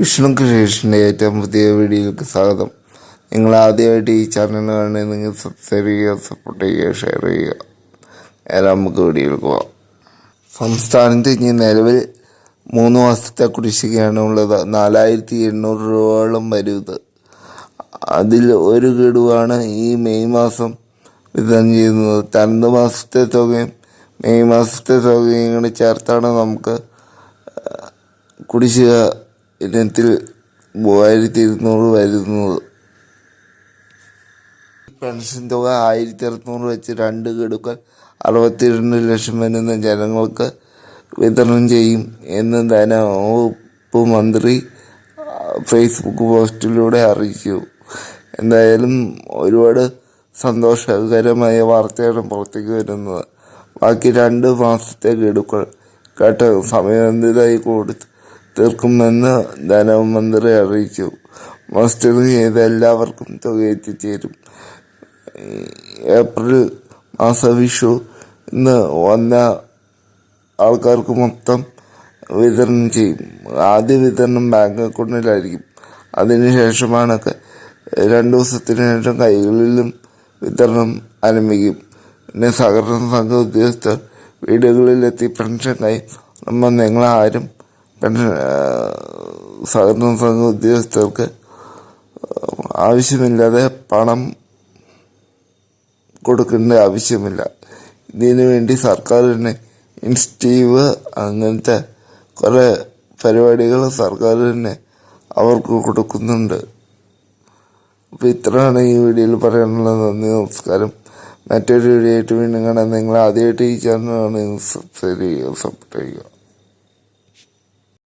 വിഷ്ണു ക്രിയേഷന്റെ ഏറ്റവും പുതിയ വീഡിയോയിലേക്ക് സ്വാഗതം. നിങ്ങൾ ആദ്യമായിട്ട് ഈ ചാനൽ കാണുന്നത് നിങ്ങൾ സബ്സ്ക്രൈബ് ചെയ്യുക സപ്പോർട്ട് ചെയ്യുക ഷെയർ ചെയ്യുക. നേരെ നമുക്ക് വീഡിയോയിലേക്ക് പോകാം സംസ്ഥാനത്ത് ഇനി നിലവിൽ മൂന്ന് മാസത്തെ കുടിശ്ശികയാണ് ഉള്ളത്. നാലായിരത്തി എണ്ണൂറ് രൂപയോളം വരുന്നത്. അതിൽ ഒരു ഗഡുവാണ് ഈ മെയ് മാസം വിതരണം ചെയ്യുന്നത്. രണ്ട് മാസത്തെ തുകയും മെയ് മാസത്തെ തുകയും കൂടി ചേർത്താണ് നമുക്ക് കുടിശ്ശിക ഇനത്തിൽ മൂവായിരത്തി ഇരുന്നൂറ് വരുന്നത്. പെൻഷൻ തുക ആയിരത്തി അറുന്നൂറ് വെച്ച് രണ്ട് ഗഡുക്കൾ അറുപത്തിരണ്ട് ലക്ഷം വരുന്ന ജനങ്ങൾക്ക് വിതരണം ചെയ്യും എന്ന് ധനവകുപ്പ് മന്ത്രി ഫേസ്ബുക്ക് പോസ്റ്റിലൂടെ അറിയിച്ചു. എന്തായാലും ഒരുപാട് സന്തോഷകരമായ വാർത്തയാണ് പുറത്തേക്ക് വരുന്നത്. ബാക്കി രണ്ട് മാസത്തെ ഗഡുക്കൾ കേട്ട് സമയബന്ധിതമായി കൊടുത്ത്. തീർക്കുമെന്ന് ധനമന്ത്രി അറിയിച്ചു. മസ്റ്ററിങ് ചെയ്ത എല്ലാവർക്കും തുക എത്തിച്ചേരും. ഏപ്രിൽ മാസ വിഷു ഇന്ന് വന്ന ആൾക്കാർക്ക് മൊത്തം വിതരണം ചെയ്യും. ആദ്യ വിതരണം ബാങ്ക് അക്കൗണ്ടിലായിരിക്കും. അതിനുശേഷമാണ് രണ്ട് ദിവസത്തിന് ശേഷം കൈകളിലും വിതരണം ആരംഭിക്കും. പിന്നെ സഹകരണ സംഘ ഉദ്യോഗസ്ഥർ വീടുകളിലെത്തി പെൻഷൻ കൈ നമ്മൾ നിങ്ങളാരും പെൻഷൻ സഹകരണ സംഘ ഉദ്യോഗസ്ഥർക്ക് ആവശ്യമില്ലാതെ പണം കൊടുക്കേണ്ട ആവശ്യമില്ല. ഇതിനു വേണ്ടി സർക്കാർ തന്നെ ഇൻസ്റ്റീവ് അങ്ങനത്തെ കുറേ പരിപാടികൾ സർക്കാർ തന്നെ അവർക്ക് കൊടുക്കുന്നുണ്ട്. അപ്പോൾ ഇത്രയാണ് ഈ വീഡിയോയിൽ പറയാനുള്ളത് നന്ദി നമസ്കാരം. മറ്റൊരു വീഡിയോ ആയിട്ട് വീണ്ടും കാണാൻ നിങ്ങൾ ആദ്യമായിട്ട് ഈ ചാനലാണ് സബ്സ്ക്രൈബ് ചെയ്യുക സപ്പോർട്ട് ചെയ്യുക.